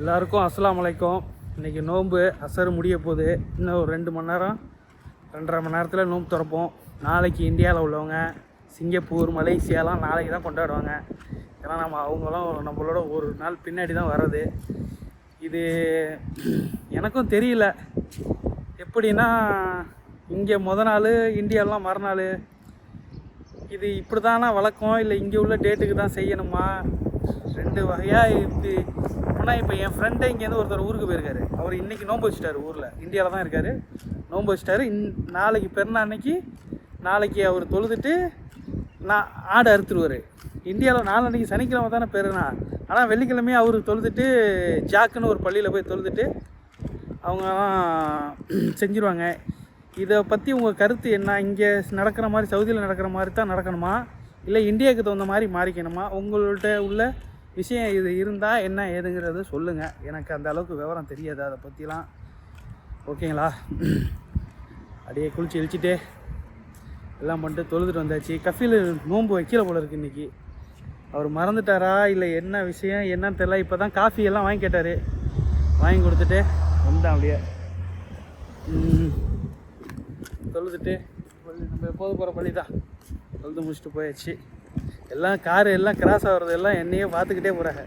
எல்லாருக்கும் அஸ்லாம் அலைக்கும். இன்றைக்கி நோன்பு அசர் முடிய போகுது. இன்னும் ஒரு ரெண்டு மணி நேரம் ரெண்டரை மணி நேரத்தில் நோன்பு திறப்போம். நாளைக்கு இந்தியாவில் உள்ளவங்க சிங்கப்பூர் மலேசியாலாம் நாளைக்கு தான் கொண்டாடுவாங்க. ஏன்னா நம்ம அவங்களாம் நம்மளோட ஒரு நாள் பின்னாடி தான் வர்றது. இது எனக்கும் தெரியல. எப்படின்னா இங்கே முத நாள் இந்தியாலாம் மறுநாள். இது இப்படி தானா வழக்கம்? இல்லை இங்கே உள்ள டேட்டுக்கு தான் செய்யணுமா? ரெண்டு வகையாக இது ஆனால் இப்போ என் ஃப்ரெண்டே இங்கேருந்து ஒருத்தர் ஊருக்கு போயிருக்காரு. அவர் இன்றைக்கி நோம்பு வச்சிட்டாரு ஊரில். இந்தியாவில் தான் இருக்கார். நோம்பு வச்சிட்டாரு. இன் நாளைக்கு பெருநாள் அன்னைக்கு நாளைக்கு அவர் தொழுதுட்டு நான் ஆடு அறுத்துருவார். இந்தியாவில் நாளன்னைக்கு சனிக்கிழமை தானே பெருனா ஆனால் வெள்ளிக்கிழமையே அவர் தொழுதுட்டு ஜாக்குன்னு ஒரு பள்ளியில் போய் தொழுதுட்டு அவங்கலாம் செஞ்சுருவாங்க. இதை பற்றி உங்கள் கருத்து என்ன? இங்கே நடக்கிற மாதிரி சவுதியில் நடக்கிற மாதிரி தான் நடக்கணுமா? இல்லை இந்தியாவுக்கு தகுந்த மாதிரி மாறிக்கணுமா? உங்கள்கிட்ட உள்ள விஷயம் இது இருந்தால் என்ன ஏதுங்கிறத சொல்லுங்கள் எனக்கு அந்த அளவுக்கு விவரம் தெரியாது. அதை பற்றிலாம் ஓகேங்களா? அப்படியே குளிச்சு இழிச்சிட்டு எல்லாம் பண்ணிட்டு தொழுதுட்டு வந்தாச்சு. கஃபீல் நோன்பு வைக்கல போல இருக்கு இன்னைக்கு. அவர் மறந்துட்டாரா? இல்லை என்ன விஷயம்? என்னன்னு தெரியல. இப்போ தான் காஃபி எல்லாம் வாங்கி கேட்டார். வாங்கி கொடுத்துட்டு வந்தான் அப்படியே. தொழுதுட்டு நம்ம எப்போது போகிற பள்ளி தான் தொழுது முடிச்சுட்டு போயாச்சு. எல்லாம் கார் எல்லாம் கிராஸ் ஆகிறது எல்லாம் என்னையே பார்த்துக்கிட்டே போகிறாங்க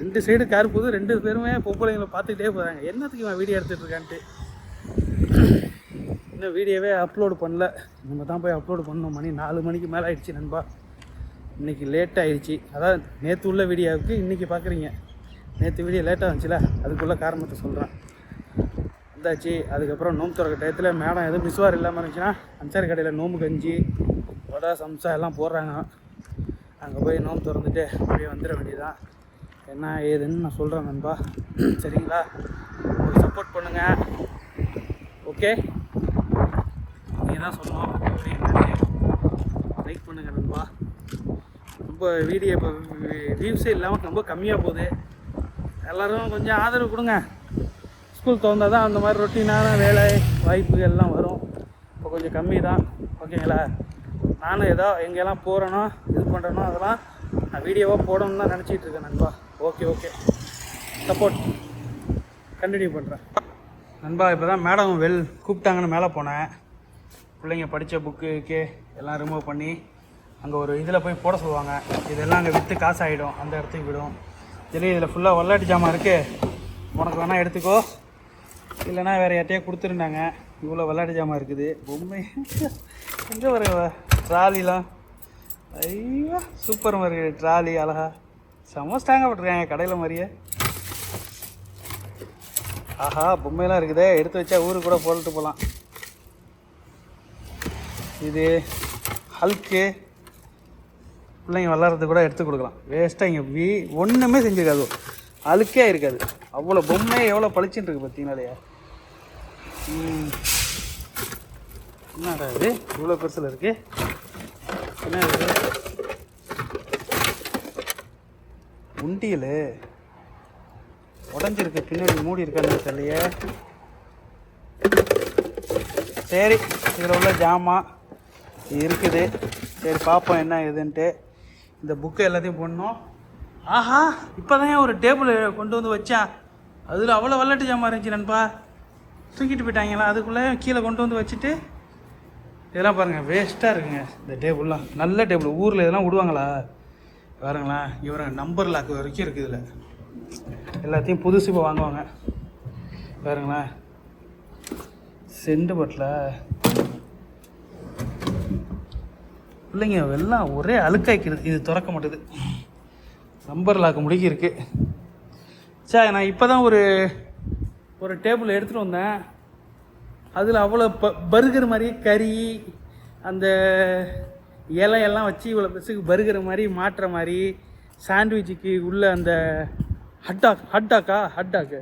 ரெண்டு சைடு கார் போகுது ரெண்டு பேருமே பொம்பளைங்களை பார்த்துக்கிட்டே போகிறாங்க என்னத்துக்கு இவன் வீடியோ எடுத்துகிட்டு இருக்கான்ட்டு? இன்னும் வீடியோவே அப்லோடு பண்ணல. நம்ம தான் போய் அப்லோடு பண்ணணும். மணி நாலு மணிக்கு மேலே ஆயிடுச்சு நண்பா. இன்றைக்கி லேட் ஆகிடுச்சி அதான் நேற்று உள்ள வீடியோவுக்கு இன்றைக்கி பார்க்குறீங்க நேற்று வீடியோ லேட்டாக வந்துச்சுல அதுக்குள்ள காரணத்தை சொல்கிறேன் வந்தாச்சு. அதுக்கப்புறம் நோம்பு திறக்க டயத்தில் மேடம் எதுவும் மிஸ்வார் இல்லாமல் இருந்துச்சுன்னா அஞ்சாறு கடையில் நோம்பு கஞ்சி வடை சம்சா எல்லாம் போடுறாங்க. அங்கே போய் நோம்பு திறந்துட்டு அப்படியே வந்துட வேண்டியதுதான். என்ன ஏதுன்னு நான் சொல்கிறேன் நண்பா. சரிங்களா? சப்போர்ட் பண்ணுங்கள் ஓகே நீங்கள் தான் சொன்னோம் லைக் பண்ணுங்கள் நண்பா. ரொம்ப வீடியோ இப்போ வியூஸே இல்லாமல் ரொம்ப கம்மியாக போகுது. எல்லோரும் கொஞ்சம் ஆதரவு கொடுங்க. ஸ்கூல் திறந்தால் தான் அந்த மாதிரி ரொட்டீனான வேலை வாய்ப்பு எல்லாம் வரும். இப்போ கொஞ்சம் கம்மி தான் ஓகேங்களா நானும் ஏதோ எங்கெல்லாம் போகிறேனோ இது பண்ணுறேனோ அதெல்லாம் நான் வீடியோவாக போடணும்னு தான் நினச்சிட்டு இருக்கேன் நண்பா. ஓகே ஓகே சப்போர்ட் கண்டினியூ பண்ணுறேன் நண்பா இப்போ தான் மேடம் வெல் கூப்பிட்டாங்கன்னு மேலே போனேன். பிள்ளைங்க படித்த புக்குக்கு எல்லாம் ரிமூவ் பண்ணி அங்கே ஒரு இதில் போய் போட சொல்லுவாங்க. இதெல்லாம் அங்கே விற்று காசு ஆகிடும் அந்த இடத்துக்கு விடும். சரி இதில் ஃபுல்லாக விளையாட்டு ஜாமான் இருக்குது உனக்கு வேணால் எடுத்துக்கோ. இல்லைன்னா வேறு யார்ட்டையே கொடுத்துருந்தாங்க. இவ்வளோ விளையாட்டு ஜாமான் இருக்குது. பொம்மை. எங்கே வர ட்ராலிலாம் ஐயோ சூப்பர் மாதிரி ட்ராலி அழகா. செம்ம ஸ்ட்ராங்காக போட்டிருக்காங்க கடையில் மாதிரியே. ஆஹா பொம்மையெல்லாம் இருக்குதே. எடுத்து வச்சா ஊருக்கு கூட போட்டுட்டு போகலாம் இது ஹல்க்கு பிள்ளைங்க விளாட்றது கூட எடுத்து கொடுக்கலாம். வேஸ்ட்டாக இங்கே வீ ஒன்றுமே செஞ்சுருக்காது. அழுக்கே இருக்காது. அவ்வளோ பொம்மை எவ்வளோ பளிச்சுன்னு இருக்குது பார்த்தீங்களா இல்லையா என்னடா இது? இவ்வளோ பெருசில் இருக்குது என்ன இது உண்டியல். உடஞ்சிருக்கு பின்னாடி மூடி இருக்கான்னு தெரியலையே. சரி இதில் உள்ள ஜாமான் இருக்குது. சரி பார்ப்போம் என்ன இதுன்ட்டு இந்த புக்கு எல்லாத்தையும் போடணும். ஆஹா இப்போ தான் ஒரு டேபிள் கொண்டு வந்து வச்சேன்? அதில் அவ்வளோ விளையாட்டு ஜாமான் இருந்துச்சு நண்பா. தூக்கிட்டு போயிட்டாங்களா? அதுக்குள்ளே கீழே கொண்டு வந்து வச்சுட்டு இதெல்லாம் பாருங்கள் வேஸ்ட்டாக இருக்குங்க இந்த டேபிள்லாம் நல்ல டேபிள் ஊரில் இதெல்லாம் விடுவாங்களா? பாருங்களேன் இவரை நம்பர் லாக் வரைக்கும் இருக்குது இதில். எல்லாத்தையும் புதுசு இப்போ வாங்குவாங்க. பாருங்களேன் செண்டு பட்டில் பிள்ளைங்க எல்லாம் ஒரே அழுக்காய்க்கிறது இது திறக்க மாட்டுது நம்பர் லாக்கு முடிக்கி இருக்குது சார் நான் இப்போ தான் ஒரு ஒரு டேபிள் எடுத்துகிட்டு வந்தேன். அதில் அவ்வளோ ப பர்கர் மாதிரி கறி அந்த இலையெல்லாம் வச்சு இவ்வளோ பெருசுக்கு பருகிற மாதிரி மாட்டுற மாதிரி சாண்ட்விச்சுக்கு உள்ள அந்த ஹட்டாக் ஹட்டாக்கா ஹட்டாக்கு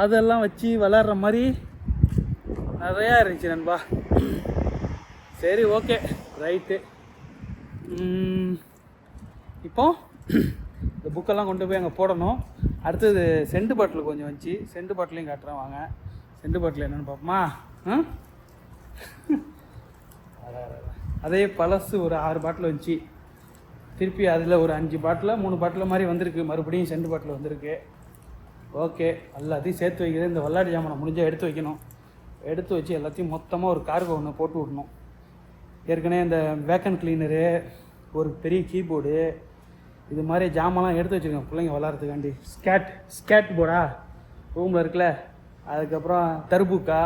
அதெல்லாம் வச்சு விளாட்ற மாதிரி நிறையா இருந்துச்சு நண்பா. சரி ஓகே ரைட்டு இப்போ இந்த புக்கெல்லாம் கொண்டு போய் அங்கே போடணும். அடுத்தது செண்டு பாட்டில் கொஞ்சம் வச்சு செண்டு பாட்டிலையும் காட்டுறேன் வாங்க. செண்டு பாட்டில் என்னென்னு பார்ப்போமா? ஆ? அதே பழசு ஒரு ஆறு பாட்டில் வந்துச்சு திருப்பி அதில் ஒரு அஞ்சு பாட்டில் மூணு பாட்டில் மாதிரி வந்திருக்கு. மறுபடியும் செண்டு பாட்டில் வந்திருக்கு. ஓகே எல்லாத்தையும் சேர்த்து வைக்கிறது இந்த விளையாட்டு ஜாமானை முடிஞ்சால் எடுத்து வைக்கணும். எடுத்து வச்சு எல்லாத்தையும் மொத்தமாக ஒரு கார்கோ ஒன்று போட்டு விடணும். ஏற்கனவே இந்த வேக்கன் கிளீனரு ஒரு பெரிய கீபோர்டு இது மாதிரி ஜாமான்லாம் எடுத்து வச்சுருக்கேன் பிள்ளைங்க விளாட்றதுக்காண்டி ஸ்கேட் ஸ்கேட் போர்டா ரூமில் இருக்குல்ல. அதுக்கப்புறம் தர்பூக்கா?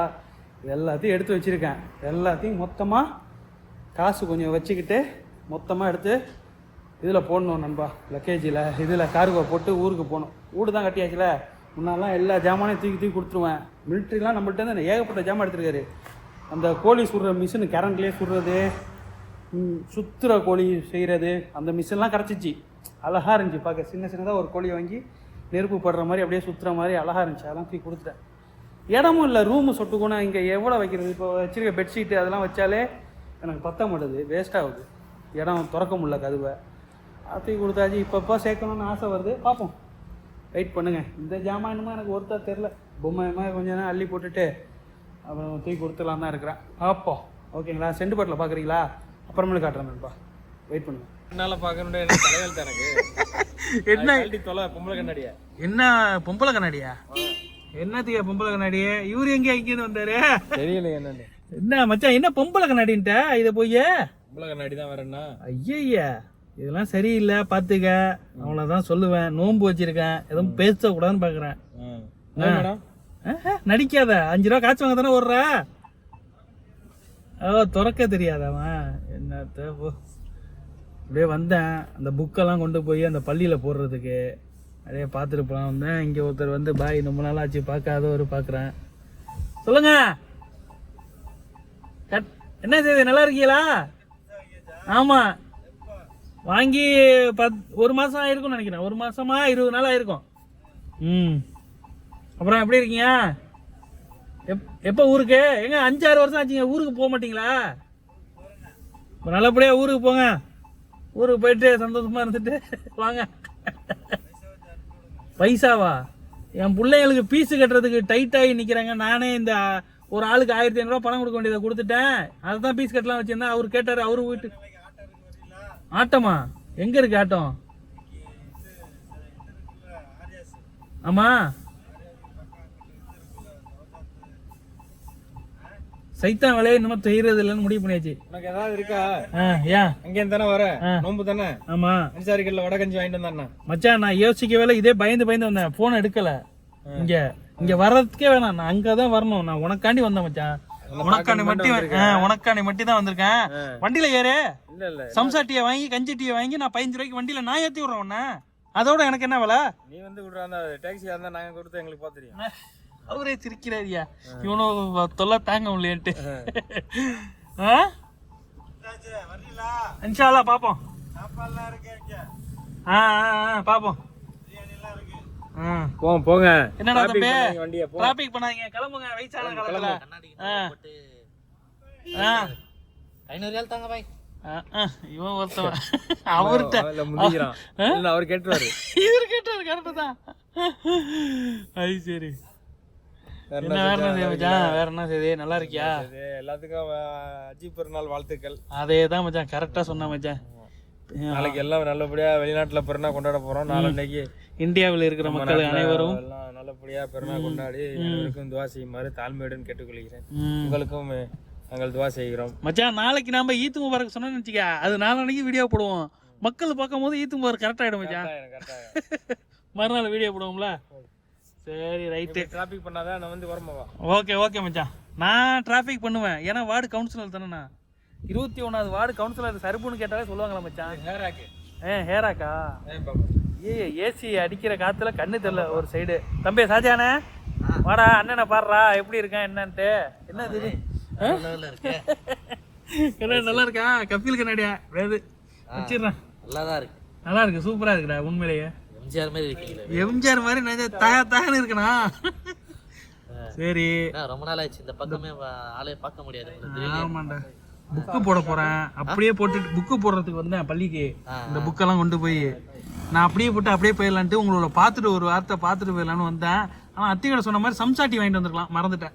இது எல்லாத்தையும் எடுத்து வச்சுருக்கேன். எல்லாத்தையும் மொத்தமாக காசு கொஞ்சம் வச்சுக்கிட்டு மொத்தமாக எடுத்து இதில் போடணும் நண்பா லக்கேஜில் இதில் கார்கோ போட்டு ஊருக்கு போகணும். வீடு தான் கட்டியாச்சுல. முன்னாலாம் எல்லா ஜாமானையும் தூக்கி தூக்கி கொடுத்துருவேன். மிலிட்ரிலாம் நம்மள்ட்ட இருந்து ஏகப்பட்ட ஜாமான் எடுத்துருக்காரு. அந்த கோழி சுடுற மிஷின் கரண்ட்லேயே சுடுறது சுற்றுற சுத்துற கோழி செய்கிறது அந்த மிஷின்லாம் கிடச்சிச்சு அழகாக இருந்துச்சு பார்க்க சின்ன சின்னதாக ஒரு கோழியை வாங்கி நெருப்பு படுற மாதிரி அப்படியே சுற்றுற மாதிரி அழகாக இருந்துச்சு. அதெல்லாம் தூக்கி கொடுத்துட்டேன். இடமும் இல்லை ரூமு சொட்டுக்கணும் இங்கே எவ்வளோ வைக்கிறது? இப்போ வச்சிருக்க பெட்ஷீட்டு அதெல்லாம் வச்சாலே எனக்கு பத்த மாட்டுது வேஸ்ட் ஆகுது இடம் திறக்க முடியல கதவை. தூக்கி கொடுத்தாச்சு இப்பப்போ சேர்க்கணும்னு ஆசை வருது பார்ப்போம். வெயிட் பண்ணுங்க. இந்த ஜாமான் என்னமோ எனக்கு ஒருத்தா தெரில பொம்மை மாதிரி கொஞ்ச நேரம் அள்ளி போட்டுட்டு அப்புறம் தூக்கி கொடுத்துலாம் தான் இருக்கிறேன். பார்ப்போம். ஓகேங்களா செண்டு பாட்டில் பார்க்குறீங்களா? அப்புறமேல காட்டுறேன் நண்பா வெயிட் பண்ணுங்க. என்னால பாக்கணும்னு எனக்கு தலைவல் எனக்கு. என்ன? தொலை பொம்பளை கண்ணாடியா? என்ன பொம்பளை கண்ணாடியா? என்னத்துக்கு பொம்பளை கண்ணாடியே? இவரு எங்கே இங்கேருந்து வந்தாரு? தெரியல என்னன்னு. என்ன மச்சான் என்ன பொம்பளை கண்ணாடின்ட்ட? இதை போய் பொம்பளை கண்ணாடி தான் வரேன்னா ஐயய்யா இதெல்லாம் சரியில்லை பார்த்துக்க அவ்வளோதான் சொல்லுவேன். நோன்பு வச்சிருக்கேன். எதுவும் பேசக்கூடாதுன்னு பார்க்குறேன் நடிக்காத. அஞ்சு ரூபா காய்ச்சி வாங்க தானே ஓடுற? ஓ திறக்க தெரியாதவன் என்னத்த போ அப்படியே வந்தேன். அந்த புக்கெல்லாம் கொண்டு போய் அந்த பள்ளியில் போடுறதுக்கு. அப்படியே பார்த்துட்டு போலாம். வந்தேன். இங்கே ஒருத்தர் வந்து பாய் ரொம்ப நாள் ஆச்சு பார்க்காதவர் பார்க்குறேன் சொல்லுங்க. கட் என்ன செய்யுது நல்லா இருக்கீங்களா? ஆமாம் வாங்கி பத் ஒரு மாதம் ஆயிருக்கும்னு நினைக்கிறேன். ஒரு மாசமா இருபது நாள் ஆயிருக்கும். ம். அப்புறம் எப்படி இருக்கீங்க? எப் எப்போ ஊருக்கு? எங்க அஞ்சாறு வருஷம் ஆச்சுங்க. ஊருக்கு போக மாட்டீங்களா? நல்லபடியாக ஊருக்கு போங்க. ஊருக்கு போயிட்டு சந்தோஷமா இருந்துட்டு வாங்க. பைசாவா? என் பிள்ளைங்களுக்கு பீஸு கட்டுறதுக்கு டைட்டாகி நிற்கிறாங்க நானே இந்த ஒரு ஆளுக்கு ஆயிரத்தி ஐநூறுரூவா பணம் கொடுக்க வேண்டியதை கொடுத்துட்டேன். அதை தான் பீஸ் கட்டலாம் வச்சிருந்தேன். அவர் கேட்டார் அவரு வீட்டு ஆட்டமா? எங்க இருக்கு ஆட்டம்? ஆமா. சைத்தான் வேலையை இன்னும் செய்யறது இல்லைன்னு முடிவு பண்ணியாச்சு. உனக்கு ஏதாவது இருக்கா? ஆ ஏன் அங்கே தானே வர? நோம்பு தானே? ஆமா. அன்சாரிக்கல்ல வடகஞ்சி வாங்கிட்டு வந்தாண்ணா மச்சான் நான் யோசிக்கவே இல்லை. இதே பயந்து பயந்து வந்தேன். போன் எடுக்கல. இங்க. இங்க வர்றதுக்கே வேணாம். நான் அங்கதான் வரணும். நான் உனக்காண்டி வந்தேன் மச்சான். உனக்காண்டி மட்டும் உனக்காண்டி மட்டும் தான் வந்திருக்கேன். வண்டியில ஏறு. இல்ல இல்ல சம்சா டீயை வாங்கி கஞ்சி டீயை வாங்கி நான் பதினஞ்சு ரூபாய்க்கு வண்டியில நான் ஏத்தி விடுறேன் உன்ன. அதோட எனக்கு என்ன வேலை? நீ வந்து விடுற அந்த டாக்ஸியா இருந்தா நாங்க கொடுத்து எங்களுக்கு தெரியும் அவரே சிரிக்கிறாரியா இவனும் தொல்லை தாங்க இன்ஷால்லா பாப்போம். ஆ ஆ, ஆ, பாப்போம். ஆ. போ போங்க. என்னடா தம்பி? வண்டியை டிராபிக் பண்ணாதீங்க. கிளம்புங்க வயசான காலத்துல ஆ. ஆ. ஆ, ஆ, இவன் ஒருத்தவன். அவர்கிட்ட இல்ல அவர் கேட்டுவாரு இவர் கேட்டாரு கரெக்டு தான். அது சரி. வேற என்ன வேற என்ன செய்ய மச்சான்? வேற என்ன செய்தி நல்லா இருக்கியா? எல்லாத்துக்கும் அஜி பெருநாள் வாழ்த்துக்கள். அதே தான் மச்சான் கரெக்டா சொன்ன மச்சான். நாளைக்கு எல்லாம் நல்லபடியா வெளிநாட்டுல பெருநாள் கொண்டாட போறோம். நாளைக்கு இந்தியாவில் இருக்கிற மக்கள் அனைவரும் நல்லபடியா பெருநாள் கொண்டாடி அனைவருக்கும் துவா செய்யுமாறு தாழ்மையுடன் கேட்டுக்கொள்கிறேன். உங்களுக்கும் நாங்கள் துவா செய்கிறோம். மச்சான் நாளைக்கு நாம ஈத்து முபாரக் சொன்னோம்னு வச்சுக்க அது நாளைக்கு வீடியோ போடுவோம். மக்கள் பார்க்கும் போது ஈத்து முபாரக் கரெக்ட் ஆயிடும் மச்சான். மறுநாள் வீடியோ போடுவோம்ல? சரி ரைட்டு டிராபிக் பண்ணாதான் நான் வந்து வரமாவா ஓகே ஓகே மச்சான். நான் டிராஃபிக் பண்ணுவேன். ஏன்னா வார்டு கவுன்சிலர் தானே நான். இருபத்தி ஒன்றாவது வார்டு கவுன்சிலர் சருப்புன்னு கேட்டாலே சொல்லுவாங்களா மச்சான். ஹேராக்கு. ஏ ஹேராக்கா? ஏ ஏசி அடிக்கிற காத்துல கண்ணு தெரியல ஒரு சைடு தம்பி சாஜானே வாடா அண்ணனை பாடுறா எப்படி இருக்கேன் என்னன்ட்டு. என்ன? கண்ணாடி நல்லா இருக்கா. கபில் கண்ணாடியா? வேது வச்சிடுறேன். நல்லா தான் இருக்கு. நல்லா இருக்கு சூப்பரா இருக்குடா உண்மையிலேயே. எம்ஜிஆர் மாதிரி இருக்கீங்களே. எம்ஜிஆர் மாதிரி நினைச்ச தக தகன்னு இருக்கணா சரி. ரொம்ப நாள் ஆச்சு இந்த பக்கமே ஆளே பார்க்க முடியாது. ஆமாண்டா. புக்கு போட போறேன். அப்படியே போட்டுட்டு புக்கு போடுறதுக்கு வந்தேன் பள்ளிக்கு. இந்த புக்கெல்லாம் கொண்டு போய். நான் அப்படியே போட்டு அப்படியே போயிடலான்ட்டு உங்களோட பார்த்துட்டு ஒரு வார்த்தை பார்த்துட்டு போயிடலான்னு வந்தேன். ஆனால் அத்தியோட சொன்ன மாதிரி சம்சாட்டி வாங்கிட்டு வந்திருக்கலாம். மறந்துட்டேன்.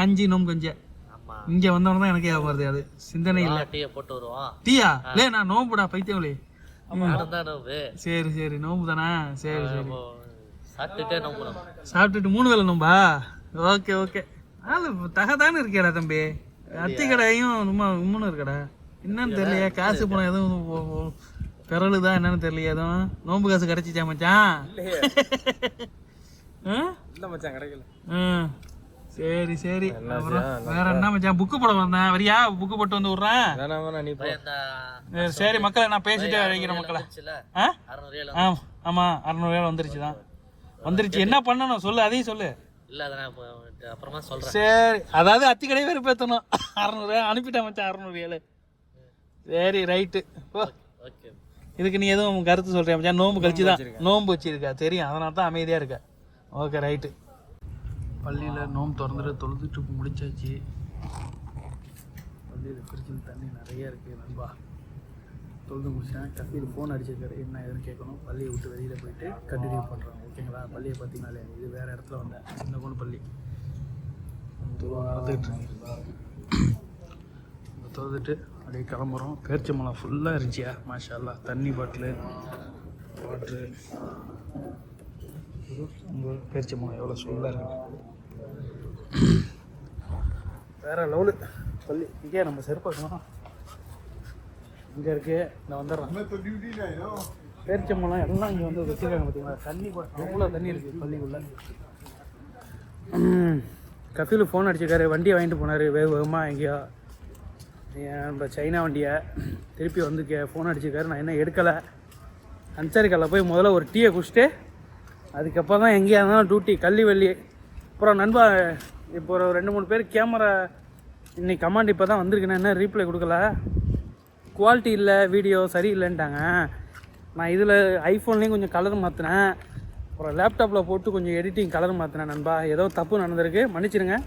கஞ்சி நோம்பு கஞ்சி. ஆமா. இங்க வந்தவன தான் எனக்கு ஞாபகம் வருது அது. சிந்தனை இல்லை. டீயை போட்டு வருவோம். டீயா? லே நான் நோம்புடா பைத்தியங்களே. நோவு சரி சரி. நோம்பு தானே? சரி சரி. சாப்பிட்டுட்டே நம்பணும் சாப்பிட்டுட்டு மூணு வேலை நோம்பா? Okay okay. ஆளு தகதானே இருக்கேடா தம்பி? அத்தி கடையும் ரொம்ப உம்முன்னு இருக்கடா? என்னன்னு தெரியலையே. காசு பணம் எதுவும் பிறலுதா என்னன்னு தெரியலையே எதுவும் நோம்பு காசு கிடைச்சிச்சா மச்சான்? ஆ? இல்ல மச்சான் கிடைக்கல. ஆ. சரி சரி. வேற என்ன மச்சான்? புக்கு போட வந்தேன். வரியா? புக்கு போட்டு வந்து விட்றேன். சரி, மக்களை நான் பேசிட்டே வைக்கிறேன் மக்களை. வந்துச்சுல ஆ? அறுநூறு அறநூறுவா வந்துருச்சு. தான். வந்துருச்சு. என்ன பண்ணணும்? சொல்லு அதையும் சொல்லு. இல்ல அதை நான் இப்போ அப்புறமா சொல்றேன். சரி அதாவது அத்தி கடையே வெறுப்பேற்றணும் அறநூறு அனுப்பிட்டேன் மச்சான் அறநூறு ஏழு. சரி ரைட்டு. ஓ ஓகே. இதுக்கு நீ எதுவும் கருத்து சொல்றியா மச்சான்? நோன்பு கழிச்சு தான் நோன்பு வச்சிருக்கா. தெரியும். அதனால தான் அமைதியாக இருக்க. Okay right. பள்ளியில் நோன்பு திறந்துட்டு தொழுதுட்டு முடிச்சாச்சு. பள்ளியில் பிரிச்சில் தண்ணி நிறைய இருக்குது நண்பா. தொழுது முடிச்சேன் கஃபீர் ஃபோன் அடிச்சிருக்காரு. என்ன ஏதுன்னு கேட்கணும். பள்ளியை விட்டு வெளியில் போயிட்டு கண்டினியூ பண்ணுறோம் ஓகேங்களா பள்ளியை பார்த்தீங்கனாலே இது வேறு இடத்துல வந்தேன் சின்ன பொண்ணு பள்ளி. துருவம் நடந்துகிட்டு இருக்கு தொழுதுட்டு அப்படியே கிளம்புறோம். பேரிச்சை மலை ஃபுல்லாக இருந்துச்சியா? மாஷா தண்ணி பாட்டிலு வாட்ரு உங்கள் பேரிச்சை மலை எவ்வளோ ஃபுல்லாக இருக்கு? வேற லெவலு பள்ளி இங்கே நம்ம செருப்பாக்கணும் இங்கே இருக்கு. நான் வந்துடுறேன். பேரிச்சம்பழம் எல்லாம் இங்கே வந்து வச்சுருக்காங்க பார்த்தீங்களா தண்ணி பாட்டில் தண்ணி இருக்குது பள்ளிக்குள்ளே. கஃபீலு ஃபோன் அடிச்சிருக்காரு. வண்டியை வாங்கிட்டு போனார். வேக வேகமாக எங்கேயோ நம்ம சைனா வண்டியை? திருப்பி வந்து கே ஃபோன் அடிச்சிருக்காரு நான் என்ன எடுக்கலை. அன்சாரி போய் முதல்ல ஒரு டீயை குடிச்சிட்டு அதுக்கப்புறம் தான் எங்கேயா இருந்தாலும் டியூட்டி கள்ளி வெள்ளி. அப்புறம் நண்பா இப்போ ஒரு ரெண்டு மூணு பேர் கேமரா இன்னைக்கு கமாண்ட் இப்போ தான் வந்திருக்கு என்ன ரீப்ளை கொடுக்கல? குவாலிட்டி இல்லை வீடியோ சரியில்லைன்ட்டாங்க. நான் இதில் ஐஃபோன்லேயும் கொஞ்சம் கலர் மாற்றினேன் அப்புறம் லேப்டாப்பில் போட்டு கொஞ்சம் எடிட்டிங் கலர் மாற்றினேன் நண்பா. ஏதோ தப்பு நடந்திருக்கு. மன்னிச்சிடுங்க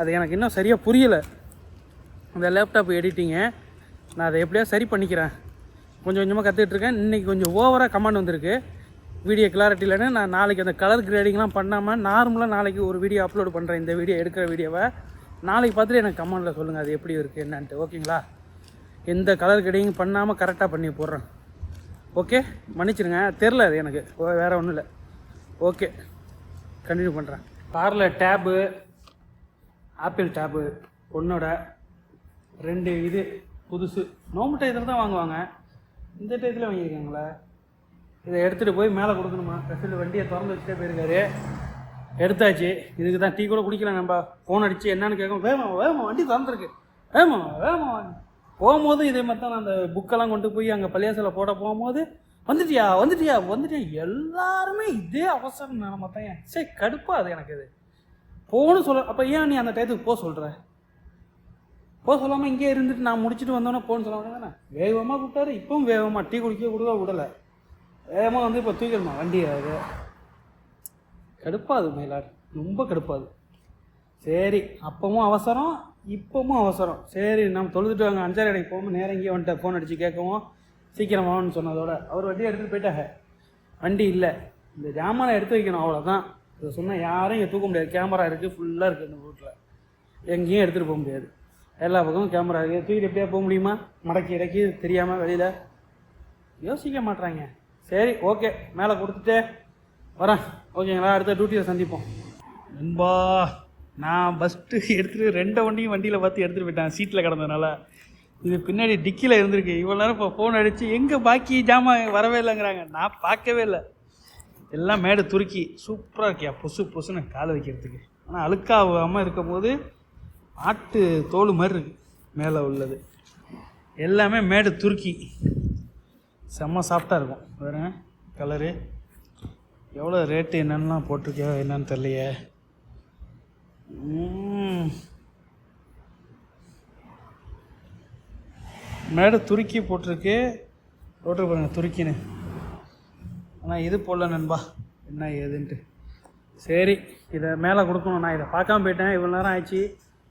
அது எனக்கு இன்னும் சரியாக புரியலை. இந்த லேப்டாப் எடிட்டிங்கு நான் அதை எப்படியா சரி பண்ணிக்கிறேன். கொஞ்சம் கொஞ்சமாக கற்றுக்கிட்டுருக்கேன் இன்றைக்கி கொஞ்சம் ஓவராக கமெண்ட் வந்திருக்கு. வீடியோ கிளாரிட்டி இல்லைன்னு நான் நாளைக்கு அந்த கலர் கிரேடிங்லாம் பண்ணாமல் நார்மலாக நாளைக்கு ஒரு வீடியோ அப்லோட் பண்ணுறேன் இந்த வீடியோ எடுக்கிற வீடியோவை நாளைக்கு பார்த்துட்டு எனக்கு கமெண்டில் சொல்லுங்கள் அது எப்படி இருக்குது என்னன்ட்டு. ஓகேங்களா எந்த கலர் கிரேடிங் பண்ணாமல் கரெக்டாக பண்ணி போடுறேன். ஓகே மன்னிச்சிடுங்க தெரில அது எனக்கு. வேறு ஒன்றும் இல்லை. ஓகே கண்டினியூ பண்ணுறேன் காரில் டேபு ஆப்பிள் டேபு பொண்ணோட ரெண்டு இது புதுசு. நோம்பு டயத்தில் தான் வாங்குவாங்க. இந்த டயத்தில் வாங்கியிருக்காங்களே? இதை எடுத்துகிட்டு போய் மேலே கொடுக்கணுமா? ரசில் வண்டியை திறந்து வச்சுட்டே போயிருக்காரு. எடுத்தாச்சு. இதுக்கு தான் டீ கூட குடிக்கல நம்ம. ஃபோன் அடித்து என்னன்னு கேட்கும். வேமா வேமா வண்டி திறந்துருக்கு. வேமா வேமா வாங்க போகும்போது இதே மாதிரி தான் நான் அந்த புக்கெல்லாம் கொண்டு போய் அங்கே பள்ளியாசில் போட போகும்போது வந்துட்டியா வந்துட்டியா வந்துட்டியா? எல்லாருமே இதே அவசரம் நம்ம தான் சரி கடுப்பாக அது எனக்கு இது. போகணும் சொல்ல அப்போ ஏன் நீ அந்த டயத்துக்கு போக சொல்கிற போக சொல்லாமல் இங்கே இருந்துட்டு நான் முடிச்சுட்டு வந்தோன்னே போன்னு சொல்ல தானே? வேகமாக கூப்பிட்டாரு. இப்போவும் வேகமாக டீ குடிக்க கொடுக்க விடலை. வேகமாக வந்து இப்போ தூக்கிடமா? வண்டி அது. கடுப்பாது மயிலாடு. ரொம்ப கடுப்பாது. சரி அப்பவும் அவசரம் இப்பவும் அவசரம். சரி நம்ம தொழுதுட்டு வாங்க. அஞ்சாறு கடைக்கு போகும்போது நேரம் இங்கே வந்துட்டேன் ஃபோன் அடித்து கேட்கவும் சீக்கிரம் வாங்கன்னு சொன்னதோட. அவர் வண்டியை எடுத்துகிட்டு போயிட்டாங்க வண்டி இல்லை. இந்த ஜாமானை எடுத்து வைக்கணும் அவ்வளோதான் இதை சொன்னால் யாரும் இங்கே தூக்க முடியாது. கேமரா இருக்குது ஃபுல்லாக இருக்குது இந்த வீட்டில். எங்கேயும் எடுத்துகிட்டு போக முடியாது. எல்லா பக்கமும் கேமரா இருக்குது தூக்கிட்டு எப்படியா போக முடியுமா? மடக்கி இறக்கி தெரியாமல் வெளியில். யோசிக்க மாட்றாங்க. சரி ஓகே மேலே கொடுத்துட்டு வரேன். ஓகேங்களா அடுத்த டியூட்டியில் சந்திப்போம். நண்பா நான் ஃபஸ்ட்டு எடுத்துகிட்டு ரெண்டு வண்டியும் வண்டியில் பார்த்து எடுத்துகிட்டு போயிட்டேன். சீட்டில் கிடந்ததுனால. இது பின்னாடி டிக்கியில் இருந்திருக்கு. இவ்வளோ நேரம் இப்போ ஃபோன் அடித்து எங்கே பாக்கி ஜாமான் வரவே இல்லைங்கிறாங்க. நான் பார்க்கவே இல்லை. எல்லாம் மேடு துருக்கி. சூப்பராக இருக்கியா? புசு புசுன்னு காலை வைக்கிறதுக்கு. ஆனால் அழுக்காகாமல் இருக்கும்போது ஆட்டு தோல் மாதிரி இருக்கு மேலே உள்ளது. எல்லாமே மேடு துருக்கி. செம்ம சாஃப்டாக இருக்கும். வேறு கலரு எவ்வளோ ரேட்டு என்னென்னலாம் போட்டிருக்கியோ என்னன்னு தெரியலையே. மேடை மேடு துருக்கி போட்டிருக்கு. போட்டு பாருங்கள் துருக்கின்னு. ஆனால் இது போடல நண்பா. என்ன ஏதுன்ட்டு. சரி இதை மேலே கொடுக்கணும். நான் இதை பார்க்காம போயிட்டேன். இவ்வளோ நேரம் ஆயிடுச்சு.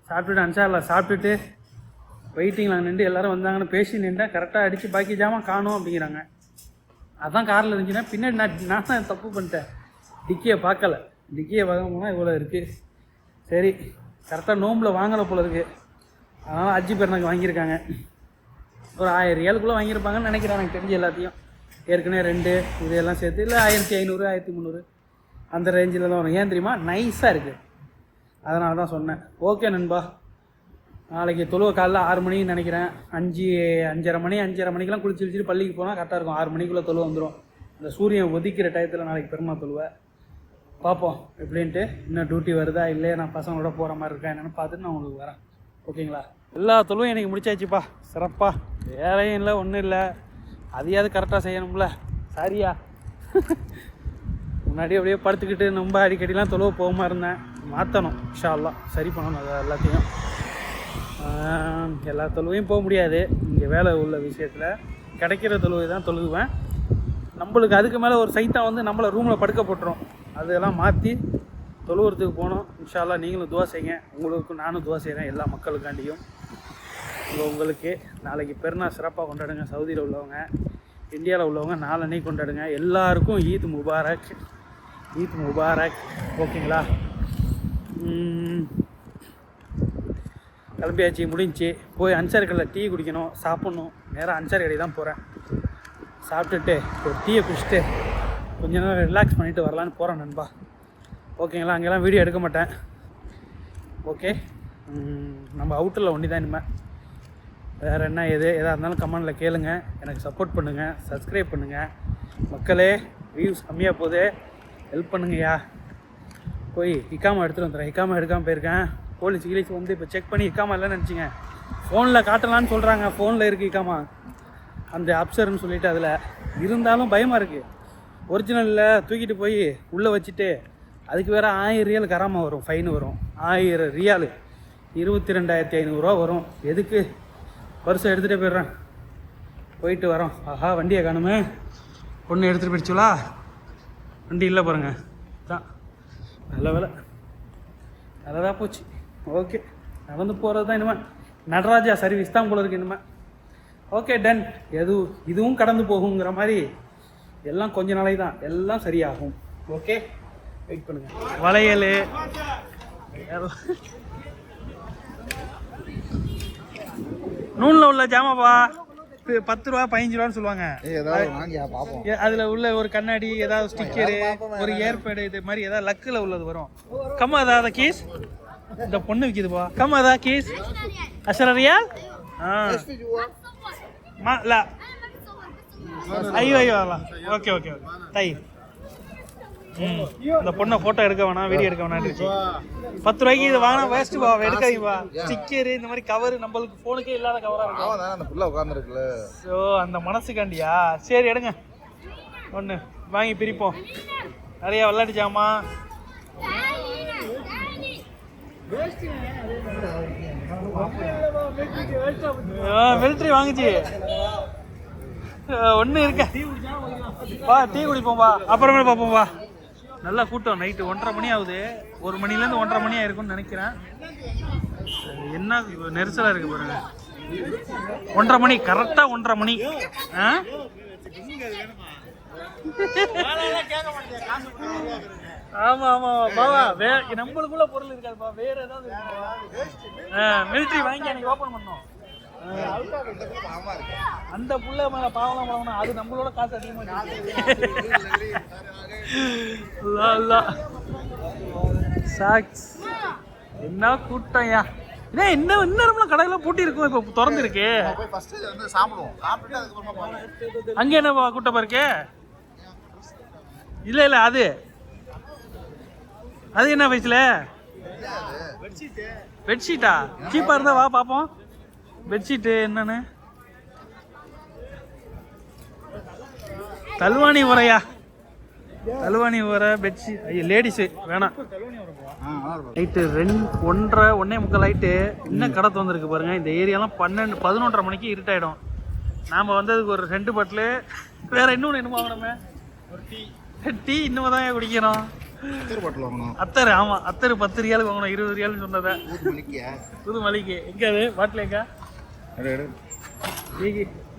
சாப்பிட்டுட்டு அன்சாரில் சாப்பிட்டுட்டு வெயிட்டிங்கில் நின்று எல்லோரும் வந்தாங்கன்னு பேசி நின்றேன் கரெக்டாக அடித்து பாக்கி ஜாமான் காணும் அப்படிங்கிறாங்க. அதான் காரில் இருந்துச்சுன்னா பின்னாடி நான் நான் தான் தப்பு பண்ணிட்டேன். டிக்கியை பார்க்கல. டிக்கியை வாங்கணும்னா இவ்வளோ இருக்குது சரி கரெக்டாக நோம்பில் வாங்கலை போல இருக்குது அதனால் அஜி பேர் வாங்கியிருக்காங்க. ஒரு ஆயிரம் ரியாலுக்குள்ளே வாங்கியிருப்பாங்கன்னு நினைக்கிறேன் எனக்கு தெரிஞ்சு எல்லாத்தையும். ஏற்கனவே ரெண்டு இதையெல்லாம் சேர்த்து இல்லை ஆயிரத்தி ஐநூறு ஆயிரத்தி முந்நூறு. அந்த ரேஞ்சில் தான் வரும். ஏன் தெரியுமா? நைஸாக இருக்குது அதனால தான் சொன்னேன். ஓகே நண்பா. நாளைக்கு தொழுவ காலைல ஆறு மணின்னு நினைக்கிறேன். அஞ்சு அஞ்சரை மணி அஞ்சரை மணிக்கெலாம் குளிச்சு குளிச்சுட்டு பள்ளிக்கு போனால் கரெக்டாக இருக்கும். ஆறு மணிக்குள்ளே தொழுவ வந்துடும் இந்த சூரியன் ஒதிக்கிற டயத்தில் நாளைக்கு பெருமா தொழுவேன் பார்ப்போம். எப்படின்ட்டு இன்னும் டியூட்டி வருதா இல்லையா? நான் பசங்களோட போகிற மாதிரி இருக்கேன் என்னென்னு பார்த்துட்டு நான் உங்களுக்கு வரேன். ஓகேங்களா எல்லா தொழுவும் எனக்கு முடிச்சாச்சுப்பா. சிறப்பா. வேலையும் இல்லை ஒன்றும் இல்லை. அதையாவது கரெக்டாக செய்யணும்ல. சாரியா. முன்னாடி அப்படியே படுத்துக்கிட்டு ரொம்ப அடிக்கடிலாம் தொழுவ போகமா இருந்தேன். மாற்றணும் இன்ஷா சரி பண்ணணும் அதை எல்லாத்தையும். எல்லா தொழுவையும் போக முடியாது. இங்கே வேலை உள்ள விஷயத்தில் கிடைக்கிற தொழுவை தான் தொழுகுவேன் நம்மளுக்கு அதுக்கு மேலே ஒரு சைத்தான் வந்து நம்மளை ரூமில் படுக்க போட்டுரும். அதெல்லாம் மாற்றி தொழுவுறதுக்கு போனோம் இன்ஷா நீங்களும் துவா செய்யுங்க. உங்களுக்கும் நானும் துவா செய்கிறேன் எல்லா மக்களுக்காண்டியும். உங்களுக்கு நாளைக்கு பெருநாள் சிறப்பாக கொண்டாடுங்க. சவுதியில் உள்ளவங்க இந்தியாவில் உள்ளவங்க நாளன்னைக்கு கொண்டாடுங்க. எல்லாருக்கும் ஈத் முபாரக். ஈத் முபாரக். ஓகேங்களா? கிளம்பியாச்சு முடிஞ்சுச்சு. போய் அன்சார் கடையில் டீ குடிக்கணும் சாப்பிட்ணும். நேராக அன்சார் கடை தான் போகிறேன் சாப்பிட்டுட்டு ஒரு டீயை குடிச்சிட்டு கொஞ்ச நேரம் ரிலாக்ஸ் பண்ணிவிட்டு வரலான்னு போகிறேன் நண்பா. ஓகேங்களா? அங்கெல்லாம் வீடியோ எடுக்க மாட்டேன். ஓகே? நம்ம அவுட்டரில் ஒண்டி தான் இனிமேல் வேறு என்ன எது எதாக இருந்தாலும் கமெண்டில் கேளுங்க. எனக்கு சப்போர்ட் பண்ணுங்கள் சப்ஸ்கிரைப் பண்ணுங்கள் மக்களே வியூஸ் கம்மியாக போகுது. ஹெல்ப் பண்ணுங்கய்யா. போய் இக்காமல் எடுத்துகிட்டு வந்துடுறேன். இக்காமல் எடுக்காமல் போயிருக்கேன். போலீஸ் கீலீஸ் வந்து இப்போ செக் பண்ணி இக்காமல் இல்லைன்னு நினச்சிங்க. ஃபோனில் காட்டலான்னு சொல்கிறாங்க ஃபோனில் இருக்குது இக்காமா. அந்த அப்சர்னு சொல்லிட்டு அதில். இருந்தாலும் பயமாக இருக்குது ஒரிஜினலில் தூக்கிட்டு போய் உள்ளே வச்சுட்டு அதுக்கு வேறு ஆயிரம் ரியால் கராமல் வரும். ஃபைன் வரும். ஆயிரம் ரியால் இருபத்தி ரெண்டாயிரத்தி ஐநூறுரூவா வரும். எதுக்கு? பர்ஸை எடுத்துகிட்டே போயிடுறேன். போயிட்டு வரோம். ஆஹா வண்டியை காணுமே. பொண்ணு எடுத்துகிட்டு போயிடுச்சுலா? வண்டி இல்லை பாருங்கள் நல்ல வேலை. நல்லதாக போச்சு. ஓகே நடந்து போகிறது தான் இனிமேல் நடராஜா சர்வீஸ் தான் போல இருக்கு இனிமேல் ஓகே டன் எது இதுவும் கடந்து போகுங்கிற மாதிரி எல்லாம் கொஞ்ச நாளைக்கு தான் எல்லாம் சரியாகும். ஓகே வெயிட் பண்ணுங்க. வளையல். நூலில் உள்ள ஜாமாப்பா பத்து ரூபா பதினஞ்சு ரூபான்னு சொல்லுவாங்க. அதுல உள்ள ஒரு கண்ணாடி ஏதாவது ஸ்டிக்கரு ஒரு ஏர்பேடு இது மாதிரி ஏதாவது லக்கில் உள்ளது வரும். கம்மா அதாவது கீஸ் இந்த பொண்ணு விற்கிதுப்பா கம்மா அதா கீஸ் அசரரியா ஆ. மா ஐயோ ஐயோ ஓகே ஓகே ஓகே தை. இந்த பொண்ணை ஃபோட்டோ எடுக்க வேணாம் வீடியோ எடுக்க வேணாம் பத்து ரூபாய்க்கு இது வாங்கினா வேஸ்ட் பா எடுக்காதீங்கப்பா ஸ்டிக்கரு இந்த மாதிரி கவர் நம்மளுக்கு ஃபோனுக்கே இல்லாத கவராக இருக்கும். அந்த புள்ள உட்காந்துருக்குல்ல ஸோ அந்த மனசுக்காண்டியா? சரி எடுங்க. ஒன்று வாங்கி பிரிப்போம். நிறைய விளையாட்டு ஜாமா மிலிட்ரி வாங்குச்சு. ஒன்று இருக்க. வா டீ குடிப்போம் வா. அப்புறமே பார்ப்போம் வா. நல்லா கூட்டம். நைட்டு ஒன்றரை மணி ஆகுது. ஒரு மணிலேருந்து ஒன்றரை மணி ஆயிருக்கும்னு நினைக்கிறேன். என்ன நெரிசலாக இருக்கு பாருங்க. ஒன்றரை மணி கரெக்டாக ஒன்றரை மணி. ஆ? ஆமா ஆமா பாவா வே நம்மளுக்குள்ள பொருள் இருக்காதுப்பா. வேற ஏதாவது மிலிட்ரி வாங்கி அன்னைக்கு ஓபன் பண்ணோம். அந்த புள்ள மேல பாவலாம் பழகணும் அது நம்மளோட காசு அதிகமா சாக்ஸ் என்ன கூட்டம்யா இதே என்ன இன்னும் கடையெல்லாம் பூட்டி இருக்கும் இப்போ திறந்து இருக்கு வந்து சாப்பிடுவோம் அங்க என்ன கூட்டமா இருக்கு? இல்ல இல்ல அது. அது என்ன வயசுல? பெட்ஷீட்டா சீப்பா இருந்தா வா பாப்போம். பெட்ஷீட்டு என்னன்னு? தல்வாணி உரையா? தல்வாணி உரை பெட்ஷீட் ஐயோ லேடிஸு வேணாம். நைட்டு ரெண்டு ஒன்றரை ஒன்றே முக்கால் லைட்டு இன்னும் கடை திறந்துருக்கு பாருங்க. இந்த ஏரியாலாம் பன்னெண்டு பதினொன்றரை மணிக்கு இருட்டாயிடும் நாம் வந்ததுக்கு ஒரு ரெண்டு பாட்டில் வேற இன்னொன்று என்ன வாங்கணுமே ஒரு டீ. டீ இன்னும் தான் வாங்கணும் அத்தர் ஆமாம் அத்தர் பத்து ரியாலுக்கு வாங்கணும் இருபது ரியாலுன்னு சொன்னதை. புது மளிகை எங்கே அது? பாட்டில் எங்க?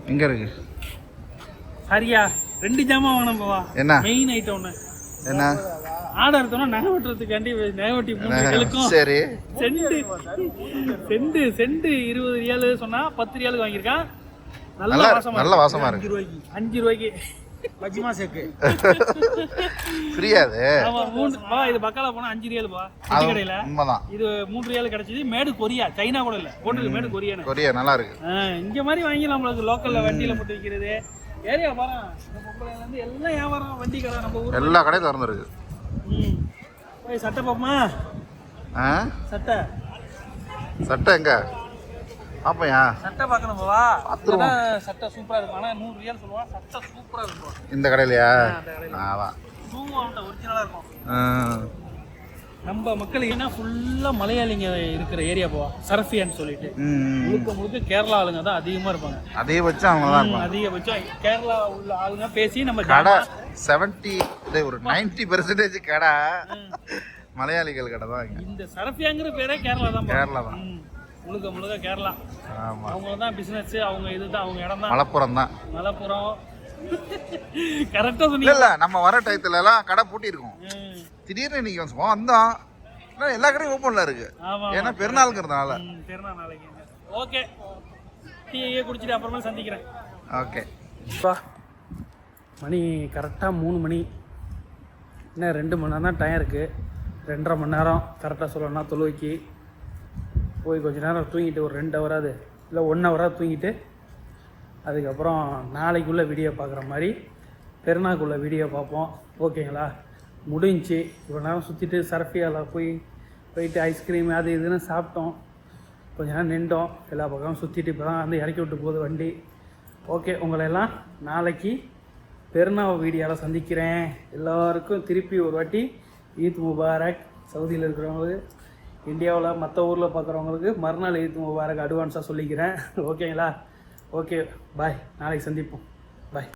எங்க இருக்கு? சரியா? ரெண்டு ஜாமான் வாங்கணும் போவா. என்ன? மெயின் ஐட்டம் ஒன்று என்ன? ஆர்டர் எடுத்தோம்னா நகை வெட்டுறதுக்காண்டி நகை வெட்டி மூணு சரி. செண்டு. செண்டு செண்டு இருபது ரியாலு சொன்னா பத்து ரியாலுக்கு வாங்கியிருக்கான் நல்ல நல்லா- வாசமா நல்ல இருக்கு. வாசமா அஞ்சு ரூபாய்க்கு. அஞ்சு ரூபாய்க்கு. பஜ்மா சேக்கு ஃப்ரீயா அது ஆமா மூணு பா இது பக்கால போனா அஞ்சு ரியல் பா அது கடையில. உண்மைதான். இது மூன்று ரியல் கிடைச்சது. மேடு கொரியா சைனா கூட இல்ல. போட்டுருக்கு மேடு கொரியான்னு கொரியா நல்லா இருக்கு. இங்க மாதிரி வாங்கி நம்மளுக்கு லோக்கல்ல வண்டியில போட்டு விற்கிறது ஏரியா பாரு இருந்து எல்லாம் வியாபாரம் வண்டி கடை நம்ம ஊர் எல்லா கடையும் திறந்துருக்கு. ம். போய் சட்டை பாப்பமா? ஆ? சட்டை. சட்டை எங்க? பாப்பையா? சட்டை பார்க்கணும் பாவா பார்த்துருவோம். சட்டை சூப்பரா இருக்கும். ஆனா நூறு ரியால் சொல்லுவான் சட்டை சூப்பரா இருக்கும். இந்த கடையிலயா? அதான் ஷூவும் அவன்கிட்ட ஒரிஜினலா இருக்கும். நம்ம மக்கள் ஏன்னா ஃபுல்லா மலையாளிங்க இருக்கிற ஏரியா போவா சரஃபியான்னு சொல்லிட்டு. முழுக்க முழுக்க கேரளா ஆளுங்க தான் அதிகமா இருப்பாங்க. அதிகபட்சம் அவங்க தான் இருப்பாங்க. அதிகபட்சம். கேரளா உள்ள ஆளுங்க பேசி நம்ம கடை ஜாமா- செவன்டி ஒரு நைன்டி பெர்சன்டேஜ் கடை. மலையாளிகள் கடை தான் இந்த சரஃபியாங்கிற பேரே கேரளா தான் கேரளா தான். முழுக்க முழுக்க கேரளா. ஆமா. அவங்க தான் பிசினஸ் அவங்க இதுதான் அவங்க இடம் தான். மலப்புறம் தான். மலப்புரம் கரெக்டா இல்ல சொன்னீங்க. இல்ல நம்ம வர டயத்துல எல்லாம் கடை பூட்டி இருக்கும் ம், திடீர்னு இன்னைக்கு வந்து வந்தோம் ஆனா எல்லா கடையும் ஓப்பன்ல இருக்கு. ஆமா ஏன்னா பெருநாளுங்கிறதுனால. பெருநாள் நாளைக்கு. ஓகே. டீயே குடிச்சிட்டு அப்புறமா சந்திக்கிறேன். ஓகே. பா. மணி கரெக்டாக மூணு மணி. இன்னும் ரெண்டு மணி நேரம் தான் டைம் இருக்குது ரெண்டரை மணி நேரம் கரெக்டாக சொல்லணும்னா தொழுவைக்கு போய் கொஞ்ச நேரம் தூங்கிட்டு ஒரு ரெண்டு ஹவராது இல்லை ஒன் ஹவராக தூங்கிட்டு அதுக்கப்புறம் நாளைக்குள்ளே வீடியோ பார்க்குற மாதிரி பெருநாக்குள்ளே வீடியோ பார்ப்போம். ஓகேங்களா முடிஞ்சுச்சு இவ்வளோ நேரம் சுற்றிட்டு சரஃபியாவில் போய் போயிட்டு ஐஸ்கிரீம் அது இதுன்னு சாப்பிட்டோம். கொஞ்ச நேரம் நின்றோம். எல்லா பக்கமும் சுற்றிட்டு இப்போ தான் வந்து இறக்கி விட்டு போகுது வண்டி. ஓகே உங்களெல்லாம் நாளைக்கு பெருநாள் வீடியோவில் சந்திக்கிறேன். எல்லாருக்கும் திருப்பி ஒரு வாட்டி ஈத் முபாரக். சவுதியில் இருக்கிறவங்களுக்கு இந்தியாவில் மற்ற ஊரில் பார்க்குறவங்களுக்கு மறுநாள் ஈத் முபாரக் அட்வான்ஸாக சொல்லிக்கிறேன். ஓகேங்களா ஓகே பாய் நாளைக்கு சந்திப்போம். பாய்